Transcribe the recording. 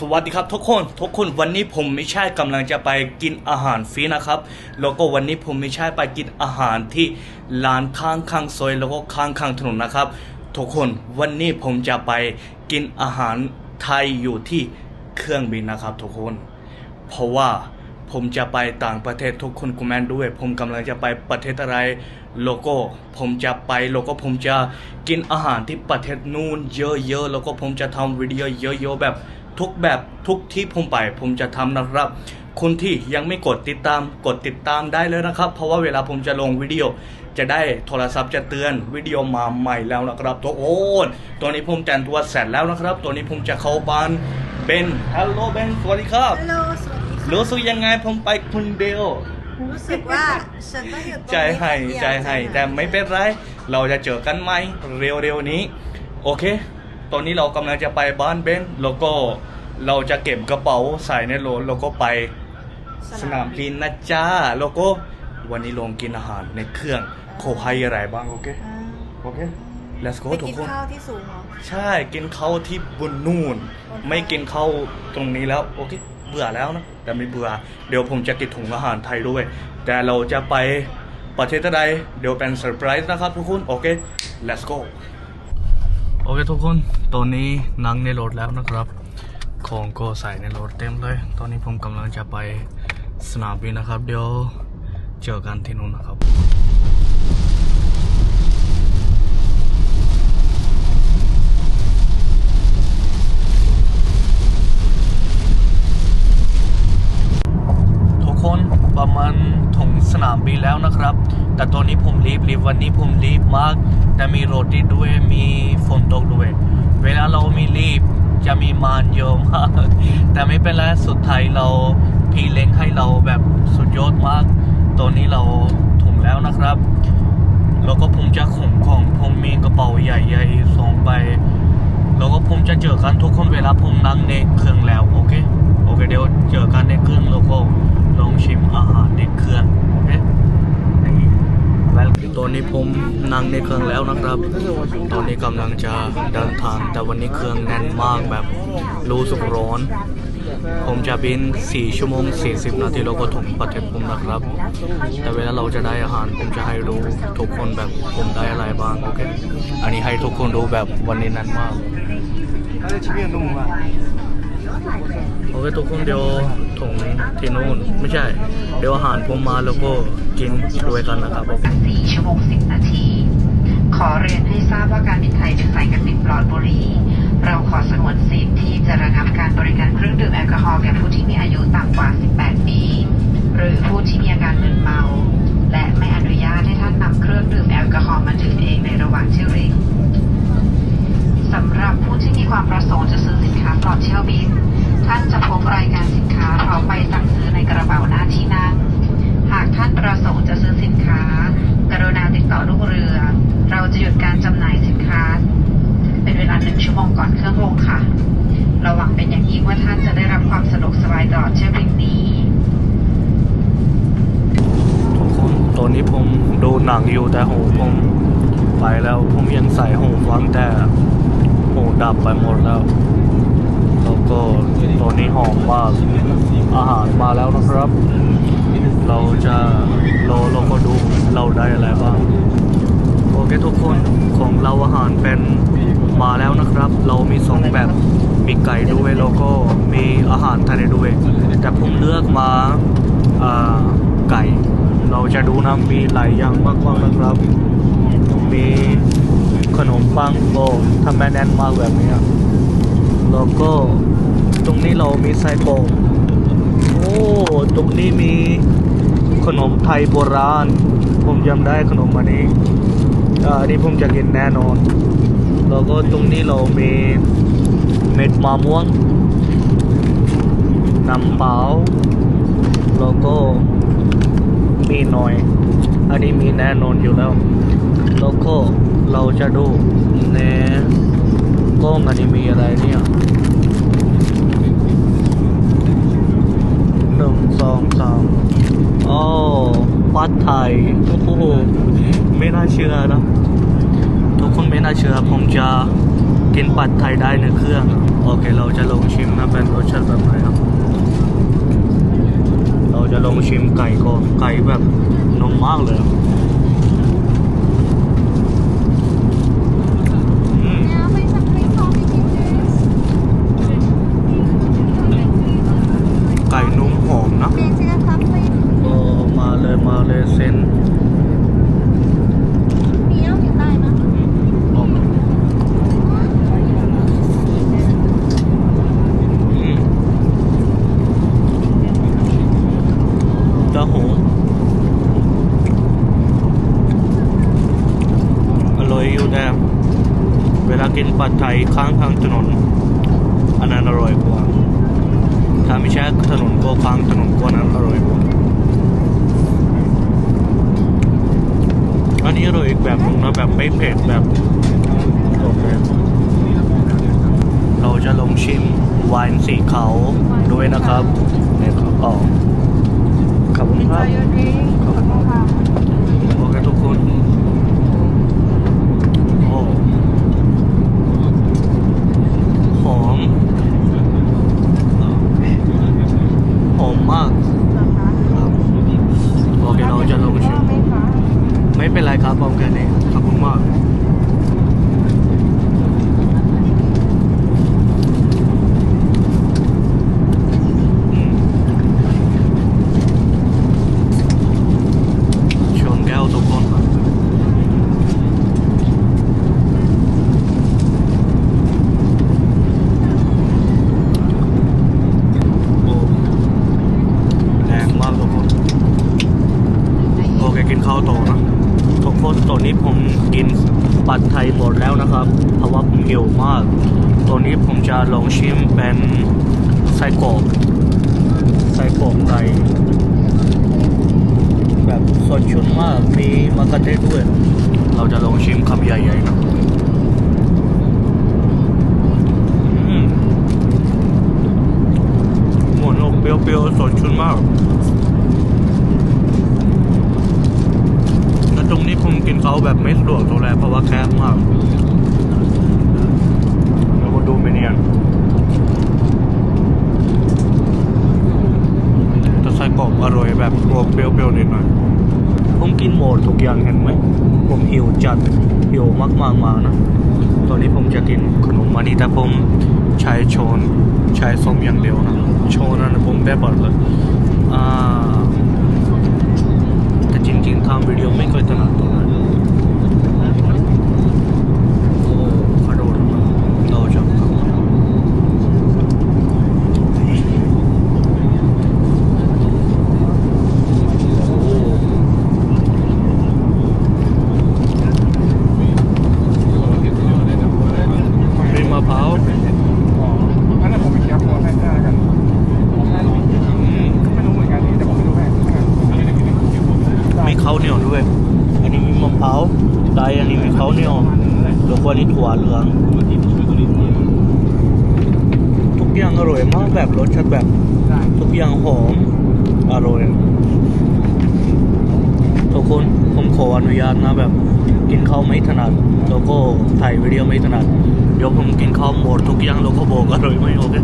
สวัสดีครับทุกคนทุกคนวันนี้ผมไม่ใช่กำลังจะไปกินอาหารฟรีนะครับ แล้วก็วันนี้ผมไม่ใช่ไปกินอาหารที่ร้านข้างข้างซอยแล้วก็ข้างข้างถนนนะครับ ทุกคนวันนี้ผมจะไปกินอาหารไทยอยู่ที่เครื่องบินนะครับ ทุกคน เพราะว่าผมจะไปต่างประเทศทุกคนคอมเมนต์ด้วย ผมกำลังจะไปประเทศอะไรโลโก้ผมจะไปแล้วก็ผมจะกินอาหารที่ประเทศนู้นเยอะๆแล้วก็ผมจะทำวิดีโอเยอะๆแบบ ทุกแบบทุกที่ผมไปผมจะทำนะครับคนที่ยังไม่กดติดตามกดติดตามได้เลยนะครับ เพราะว่าเวลาผมจะลงวิดีโอ จะได้โทรศัพท์จะเตือนวิดีโอมาใหม่แล้วนะครับทุกคนตัวนี้ผมแต่งตัวเสร็จแล้วนะครับ ตัวนี้ผมจะเข้าบ้านเบนฮัลโหลเบนสวัสดีครับฮัลโหลสวัสดีค่ะรู้สึกยังไงผมไปคนเดียวรู้สึกว่าฉันต้องอยู่ตรงนี้ใจให้คนเดียวใจให้แต่ไม่เป็นไร เราจะเจอกันไหมเร็วๆนี้ โอเค ตอนนี้เรากำลังจะไปบ้านเบนแล้วก็เราจะเก็บกระเป๋าใส่ในรถแล้วก็ไปสนามบินนะจ้าแล้วก็วันนี้ลงกินอาหารในเครื่องเขาให้อะไรบ้างโอเคอ่าโอเค let's go ไปทุกกินคน ข้าวที่สูงเหรอ ใช่กินข้าวที่บนนู่น บน ไม่กินข้าวตรงนี้แล้วโอเคเบื่อแล้วนะแต่ไม่เบื่อเดี๋ยวผมจะติดถุงอาหารไทยด้วย แต่เราจะไปประเทศใดเดี๋ยวเป็นเซอร์ไพรส์นะครับทุกคนโอเค let's go โอเคทุกคนตอนนี้นั่งในรถแล้วนะครับ ของก็ใส่ในรถเต็มเลย ตอนนี้ผมกำลังจะไปสนามบินนะครับ เดี๋ยวเจอกันที่นู่นนะครับทุกคนประมาณถึงสนามบินแล้วนะครับ แต่ตอนนี้ผมรีบรีบวันนี้ผมรีบมาก แต่มีรถติดด้วยมี กด้วย เวลาเรามีรีบจะมีมานเยอะมาก แต่ไม่เป็นไรสุดท้ายเราพี่เล็งให้เราแบบสุดยอดมาก ตอนนี้เราถึงแล้วนะครับ แล้วก็ผมจะขนของผมมีกระเป๋าใหญ่ๆสองใบ แล้วก็ผมจะเจอกันทุกคนเวลาผมนั่งในเครื่องแล้วโอเค โอเคเดี๋ยวเจอกันในเครื่องแล้วก็ลองชิมอาหารในเครื่องโอเคนี่แล้วต อนนี้ผมนั่งในเครื่องแล้วนะครับ ตอนนี้กำลังจะเดินทาง แต่วันนี้เครื่องแน่นมากแบบรู้สึกร้อน ผมจะบิน 4 ชั่วโมง 40 นาทีแล้วก็ถึงประเทศผมนะครับ แต่เวลาเราจะได้อาหารผมจะให้รู้ทุกคนแบบผมได้อะไรบ้างโอเค อันนี้ให้ทุกคนรู้แบบวันนี้นั้นมาก โอเคทุกคนเดี๋ยวถึงที่นู่นไม่ใช่ เดี๋ยวอาหารผมมาแล้วก็กินด้วยกันนะครับโอเค4ชั่วโมง10นาที ขอเรียนให้ทราบว่าการบินไทยเป็นสายการบินปลอดบุหรี่เราขอสงวนสิทธิ์ที่จะระงับการบริการเครื่องดื่มแอลกอฮอล์แก่ผู้ที่ ดูหนังอยู่แต่หูผมไปแล้วผมยังใส่หูฟังแต่หูดับไปหมดแล้วแล้วก็ตอนนี้หอมมากอาหารมาแล้วนะครับ เราจะเรอเราก็ดูเราได้อะไรบ้างโอเคทุกคนของเราอาหารเป็นมาแล้วนะครับ เรามีสองแบบมีไก่ด้วยแล้วก็มีอาหารทะเลด้วยแต่ผมเลือกมาอ่า ไก่ เราจะดูนะมีหลายอย่างมากๆนะครับ มีขนมปังโบทำแม่แน่นมากแบบนี้แล้วก็ตรงนี้เรามีไส้โป่งโอ้ตรงนี้มีขนมไทยโบราณ ผมจำได้ขนมอันนี้อ่าอันนี้ผมจะกินแน่นอน แล้วก็ตรงนี้เรามีเม็ดมะม่วงน้ำเปล่าแล้วก็ มีหน่อย อันนี้มีแน่นอนอยู่แล้ว แล้วก็เราจะดูในกล้องอันนี้มีอะไรเนี่ยหนึ่งสองสามโอ้ปัดไทยโอ้โหไม่น่าเชื่อนะทุกคนไม่น่าเชื่อผมจะกินปัดไทยได้ในเครื่อง โอเคเราจะลองชิมนะเป็นรสชาติแบบไหนครับ จะลองชิมไก่ก่อนไก่แบบนมมากเลยอะอืม Yeah, may something coffee pieces. ไก่นุ่มหอมนะ May sila coffee. โอ้มาเลยมาเลยเส้น มีเอาอยู่ใต้นะ ออกอืมจะหอมอร่อยอยู่แต่ เวลากินปัดไทยข้างทางถนน อันนั้นอร่อยกว่า ถ้าไม่ใช่ถนนก็ข้างถนนก็นั้นอร่อยกว่า อันนี้อร่อยอีกแบบหนึงนะแบบไม่เผ็ดแบบโอเคเราจะลองชิมไวน์สีขาวด้วยนะครับเนี่ยครับอ๋อขอบคุณครับ Enjoy your drink. ขอบคุณค่ะโอเคทุกคนโอ้หอม หอมมากครับโอเคเราจะลองชิม ไหมคะ ไม่เป็นไรครับผมแค่นี้ขอบคุณมากอืมชนแก้วทุกคนโอ้แรงมากทุกคน โอเคกินข้าวต่อนะทุกคน ตอนนี้ผมกินปัดไทยหมดแล้วนะครับ เพราะว่าผมหิวมากตอนนี้ผมจะลองชิมเป็นไส้กรอกไส้กรอกไก่แบบสดชื่นมากมีมะเขือเทศด้วย เราจะลองชิมคำใหญ่ๆนะอืมหมดอกเปรี้ยวๆสดชื่นมาก แล้วตรงนี้ ผมกินเขาแบบไม่สะดวกตัวแรกเพราะว่าแคบมากแล้วก็ดูไปเนี่ยแต่ไส้กรอกอร่อยแบบรวมเปรี้ยวๆนิดหน่อยผมกินหมดทุกอย่างเห็นไหม ผมหิวจัดหิวมากๆมานะ ตอนนี้ผมจะกินขนมอันนี้แต่ผมใช้ช้อนใช้ส้มอย่างเดียวนะช้อนนั้นผมได้เปิดเลยอ่า แต่จริงๆทำวิดีโอไม่เคยถนัดตัวนั้นโอ้ขอโทษนะเราจะมีมะพร้าว งั้นผมไปเคียบตัวแค่หน้ากัน อืม ไม่รู้เหมือนกันนี่แต่ผมไม่รู้แค่ มีข้าวเหนียวด้วย อันนี้มีมะพร้าวไดอันนี้มีข้าวเหนียว แล้วนี้ถั่วเหลืองทุกอย่างอร่อยมากแบบรสชาติแบบทุกอย่างหอมอร่อยทุกคนผมขออนุญาตนะแบบ กินข้าวไม่ถนัดแล้วก็ถ่ายวิดีโอไม่ถนัดเดี๋ยวผมกินข้าวหมดทุกอย่างแล้วก็บอกอร่อยไหมโอเค